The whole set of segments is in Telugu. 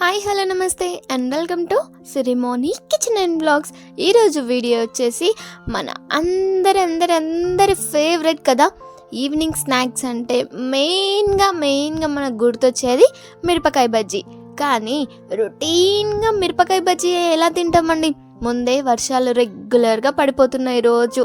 Hi hello namaste and welcome to Sirimoni kitchen and blogs. ఈరోజు వీడియో వచ్చేసి మన అందరి అందరి అందరి ఫేవరెట్ కదా. ఈవినింగ్ స్నాక్స్ అంటే మెయిన్గా మెయిన్గా మనకు గుర్తొచ్చేది మిరపకాయ బజ్జీ. కానీ రొటీన్గా మిరపకాయ బజ్జీ ఎలా తింటామండి? ముందే వర్షాలు రెగ్యులర్గా పడిపోతున్నాయి రోజు.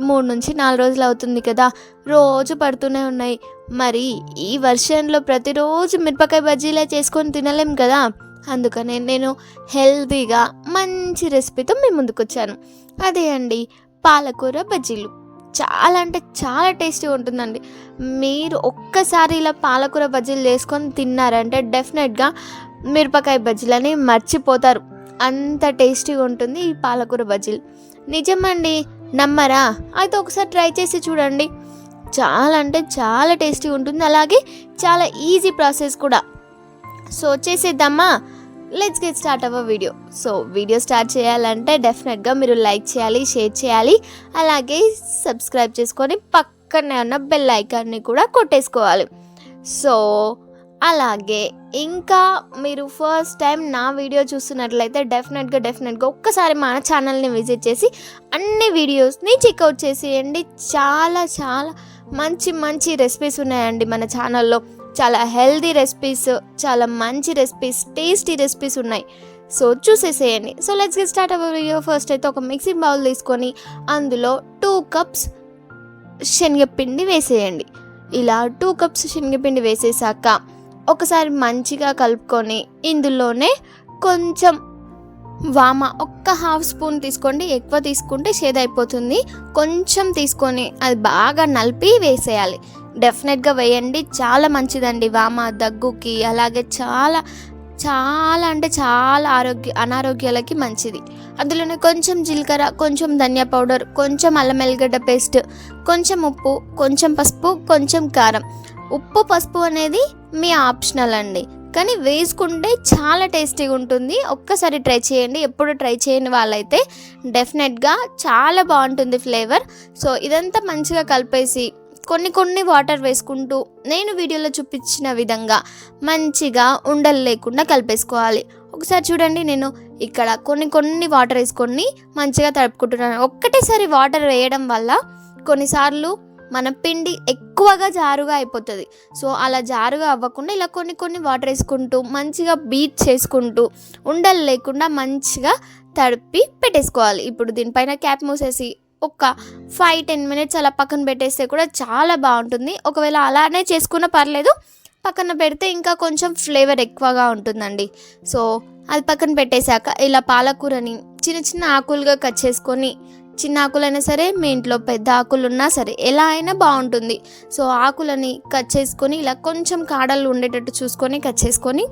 మూడు నుంచి నాలుగు రోజులు అవుతుంది కదా. రోజు పడుతూనే ఉన్నాయి. మరి ఈ వర్షంలో ప్రతిరోజు మిరపకాయ బజ్జీలే చేసుకొని తినలేం కదా. అందుకనే నేను హెల్తీగా మంచి రెసిపీతో మీ ముందుకు వచ్చాను అదే అండి పాలకూర బజ్జీలు. చాలా అంటే చాలా టేస్టీగా ఉంటుందండి. మీరు ఒక్కసారి ఇలా పాలకూర బజ్జీలు చేసుకొని తిన్నారంటే డెఫినెట్గా మిరపకాయ బజ్జీలని మర్చిపోతారు. అంత టేస్టీగా ఉంటుంది ఈ పాలకూర బజ్జీలు. నిజమండి నమ్మరా? అయితే ఒకసారి ట్రై చేసి చూడండి. చాలా అంటే చాలా టేస్టీగా ఉంటుంది. అలాగే చాలా ఈజీ ప్రాసెస్ కూడా. సో చేసేద్దామా? లెట్స్ గెట్ స్టార్ట్ అవ్వ వీడియో సో వీడియో స్టార్ట్ చేయాలంటే డెఫినెట్గా మీరు లైక్ చేయాలి షేర్ చేయాలి. అలాగే సబ్స్క్రైబ్ చేసుకొని పక్కనే ఉన్న బెల్ ఐకాన్ని కూడా కొట్టేసుకోవాలి. సో అలాగే ఇంకా మీరు ఫస్ట్ టైం నా వీడియో చూస్తున్నట్లయితే డెఫినెట్గా డెఫినెట్గా ఒక్కసారి మన ఛానల్ని విజిట్ చేసి అన్ని వీడియోస్ని చెక్అవుట్ చేసేయండి. చాలా చాలా మంచి మంచి రెసిపీస్ ఉన్నాయండి మన ఛానల్లో చాలా హెల్దీ రెసిపీస్ చాలా మంచి రెసిపీస్ టేస్టీ రెసిపీస్ ఉన్నాయి. సో చూసేసేయండి. So let's get start our video first అయితే ఒక మిక్సింగ్ బౌల్ తీసుకొని అందులో టూ కప్స్ శనగపిండి వేసేయండి. ఇలా టూ కప్స్ శనగపిండి వేసేసాక ఒకసారి మంచిగా కలుపుకొని ఇందులోనే కొంచెం వామ ఒక్క హాఫ్ స్పూన్ తీసుకోండి. ఎక్కువ తీసుకుంటే షేడ్ అయిపోతుంది కొంచెం తీసుకొని అది బాగా నలిపి వేసేయాలి. డెఫినెట్గా వేయండి. చాలా మంచిదండి వామ దగ్గుకి. అలాగే చాలా చాలా అంటే చాలా ఆరోగ్య అనారోగ్యాలకి మంచిది. అందులోనే కొంచెం జీలకర్ర కొంచెం ధనియా పౌడర్ కొంచెం అల్లం ఎల్లిగడ్డ పేస్ట్ కొంచెం ఉప్పు కొంచెం పసుపు కొంచెం కారం. ఉప్పు పసుపు అనేది మీ ఆప్షనల్ అండి. కానీ వేసుకుంటే చాలా టేస్టీగా ఉంటుంది. ఒక్కసారి ట్రై చేయండి. ఎప్పుడు ట్రై చేయని వాళ్ళైతే డెఫినెట్గా చాలా బాగుంటుంది ఫ్లేవర్. సో ఇదంతా మంచిగా కలిపేసి కొన్ని కొన్ని వాటర్ వేసుకుంటూ నేను వీడియోలో చూపించిన విధంగా మంచిగా ఉండలు లేకుండా కలిపేసుకోవాలి. ఒకసారి చూడండి నేను ఇక్కడ కొన్ని కొన్ని వాటర్ వేసుకొని మంచిగా తడుపుకుంటున్నాను. ఒక్కటేసారి వాటర్ వేయడం వల్ల కొన్నిసార్లు మన పిండి ఎక్కువగా జారుగా అయిపోతుంది. సో అలా జారుగా అవ్వకుండా ఇలా కొన్ని కొన్ని వాటర్ వేసుకుంటూ మంచిగా బీట్ చేసుకుంటూ ఉండలు లేకుండా మంచిగా తడిపి పెట్టేసుకోవాలి. ఇప్పుడు దీనిపైన క్యాప్ మూసేసి ఒక ఫైవ్ టెన్ మినిట్స్ అలా పక్కన పెట్టేస్తే కూడా చాలా బాగుంటుంది. ఒకవేళ అలానే చేసుకున్న పర్లేదు పక్కన పెడితే ఇంకా కొంచెం ఫ్లేవర్ ఎక్కువగా ఉంటుందండి. సో అది పక్కన పెట్టేశాక ఇలా పాలకూరని చిన్న చిన్న ఆకులుగా కట్ చేసుకొని చిన్న ఆకులైనా సరే మీ ఇంట్లో పెద్ద ఆకులు ఉన్నా సరే ఎలా అయినా బాగుంటుంది. సో ఆకులని కట్ చేసుకొని ఇలా కొంచెం కాడలు ఉండేటట్టు చూసుకొని కట్ చేసుకొని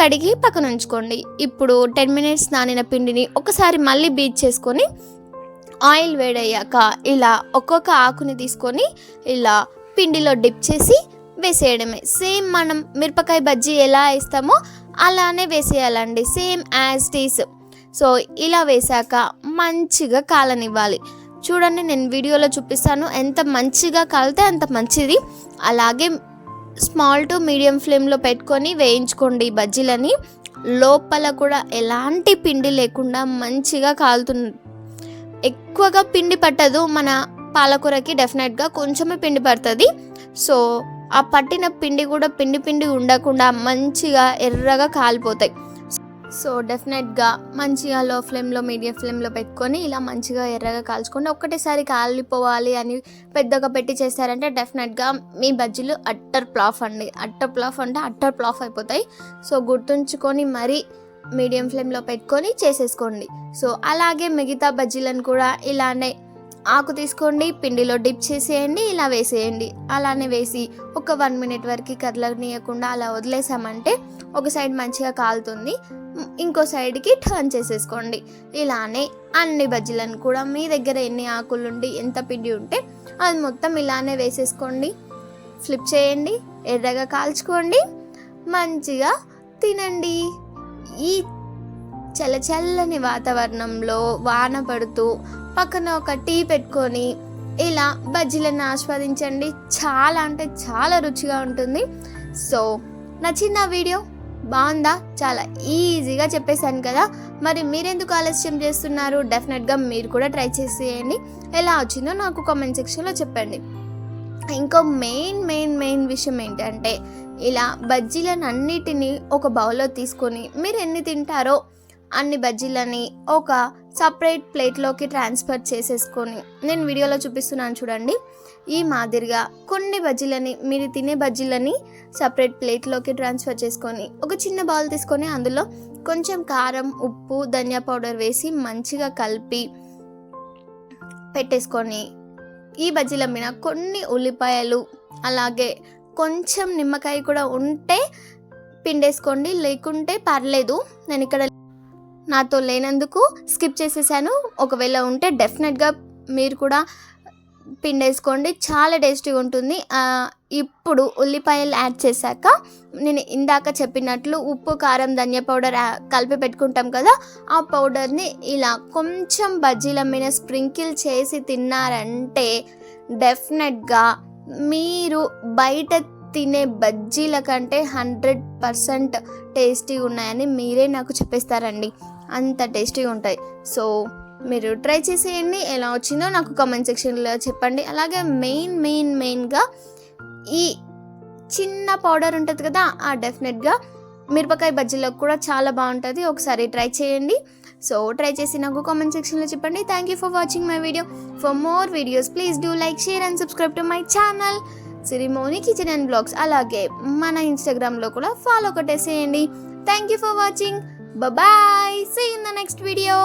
కడిగి పక్కన ఉంచుకోండి. ఇప్పుడు టెన్ మినిట్స్ నానిన పిండిని ఒకసారి మళ్ళీ బీట్ చేసుకొని ఆయిల్ వేడయ్యాక ఇలా ఒక్కొక్క ఆకుని తీసుకొని ఇలా పిండిలో డిప్ చేసి వేసేయడమే. సేమ్ మనం మిరపకాయ బజ్జీ ఎలా వేస్తామో అలానే వేసేయాలండి. సేమ్ యాజ్ టీస్ సో ఇలా వేసాక మంచిగా కాలనివ్వాలి. చూడండి నేను వీడియోలో చూపిస్తాను. ఎంత మంచిగా కాలితే అంత మంచిది. అలాగే స్మాల్ టు మీడియం ఫ్లేమ్లో పెట్టుకొని వేయించుకోండి బజ్జీలని. లోపల కూడా ఎలాంటి పిండి లేకుండా మంచిగా కాలుతు ఎక్కువగా పిండి పట్టదు మన పాలకూరకి డెఫినెట్గా కొంచెమే పిండి పడుతుంది. సో ఆ పట్టిన పిండి కూడా పిండి పిండి ఉండకుండా మంచిగా ఎర్రగా కాలిపోతాయి. సో డెఫినెట్గా మంచిగా లో ఫ్లేమ్లో మీడియం ఫ్లేమ్లో పెట్టుకొని ఇలా మంచిగా ఎర్రగా కాల్చుకొని ఒక్కటేసారి కాలిపోవాలి అని పెద్దగా పెట్టి చేస్తారంటే డెఫినెట్గా మీ బజ్జీలు అట్టర్ ప్లాఫ్ అండి. అట్టర్ ప్లాఫ్ అంటే అట్టర్ ప్లాఫ్ అయిపోతాయి. సో గుర్తుంచుకొని మరీ మీడియం ఫ్లేమ్లో పెట్టుకొని చేసేసుకోండి. సో అలాగే మిగతా బజ్జీలను కూడా ఇలానే ఆకు తీసుకోండి పిండిలో డిప్ చేసేయండి ఇలా వేసేయండి. అలానే వేసి ఒక వన్ మినిట్ వరకు కదలనీయకుండా అలా వదిలేసామంటే ఒక సైడ్ మంచిగా కాలుతుంది. ఇంకో సైడ్కి టర్న్ చేసేసుకోండి. ఇలానే అన్ని బజ్జీలను కూడా మీ దగ్గర ఎన్ని ఆకులు ఉండి ఎంత పిండి ఉంటే అది మొత్తం ఇలానే వేసేసుకోండి. ఫ్లిప్ చేయండి ఎర్రగా కాల్చుకోండి మంచిగా తినండి. ఈ చల్లచల్లని వాతావరణంలో వాన పడుతూ పక్కన ఒక టీ పెట్టుకొని ఇలా బజ్జీలను ఆస్వాదించండి. చాలా అంటే చాలా రుచిగా ఉంటుంది. సో నచ్చింది ఆ వీడియో? బాగుందా? చాలా ఈజీగా చెప్పేశాను కదా. మరి మీరెందుకు ఆలస్యం చేస్తున్నారు? డెఫినెట్గా మీరు కూడా ట్రై చేసేయండి ఎలా వచ్చిందో నాకు కామెంట్ సెక్షన్లో చెప్పండి. ఇంకో మెయిన్ మెయిన్ మెయిన్ విషయం ఏంటంటే ఇలా బజ్జీలను అన్నిటినీ ఒక బౌల్లో తీసుకొని మీరు ఎన్ని తింటారో అన్ని బజ్జీలని ఒక సపరేట్ ప్లేట్లోకి ట్రాన్స్ఫర్ చేసేసుకొని నేను వీడియోలో చూపిస్తున్నాను చూడండి. ఈ మాదిరిగా కొన్ని బజ్జీలని మీరు తినే బజ్జీలని సపరేట్ ప్లేట్లోకి ట్రాన్స్ఫర్ చేసుకొని ఒక చిన్న బౌల్ తీసుకొని అందులో కొంచెం కారం ఉప్పు ధనియా పౌడర్ వేసి మంచిగా కలిపి పెట్టేసుకొని ఈ బజ్జీల మీద కొన్ని ఉల్లిపాయలు అలాగే కొంచెం నిమ్మకాయ కూడా ఉంటే పిండేసుకోండి. లేకుంటే పర్లేదు. నేను ఇక్కడ నాతో లేనందుకు స్కిప్ చేసేసాను. ఒకవేళ ఉంటే డెఫినెట్గా మీరు కూడా పిండేసుకోండి. చాలా టేస్టీగా ఉంటుంది. ఇప్పుడు ఉల్లిపాయలు యాడ్ చేశాక నేను ఇందాక చెప్పినట్లు ఉప్పు కారం ధనియా పౌడర్ కలిపి పెట్టుకుంటాం కదా ఆ పౌడర్ని ఇలా కొంచెం బజ్జీల మీద స్ప్రింకిల్ చేసి తిన్నారంటే డెఫినెట్గా మీరు బయట తినే బజ్జీల కంటే హండ్రెడ్ పర్సెంట్ టేస్టీగా ఉన్నాయని మీరే నాకు చెప్పేస్తారండి. అంత టేస్టీగా ఉంటాయి. సో మీరు ట్రై చేసేయండి. ఎలా వచ్చిందో నాకు కామెంట్ సెక్షన్లో చెప్పండి. అలాగే మెయిన్ మెయిన్ మెయిన్గా ఈ చిన్న పౌడర్ ఉంటుంది కదా ఆ డెఫినెట్గా మిరపకాయ బజ్జీలకు కూడా చాలా బాగుంటుంది. ఒకసారి ట్రై చేయండి. సో ట్రై చేసి నాకు కామెంట్ సెక్షన్లో చెప్పండి. Thank you for watching my video for more videos please do like share and subscribe to my channel Sirimoni kitchen and blogs అలాగే మన ఇన్స్టాగ్రామ్లో కూడా follow కొట్టేసేయండి. Thank you for watching bye see in the next video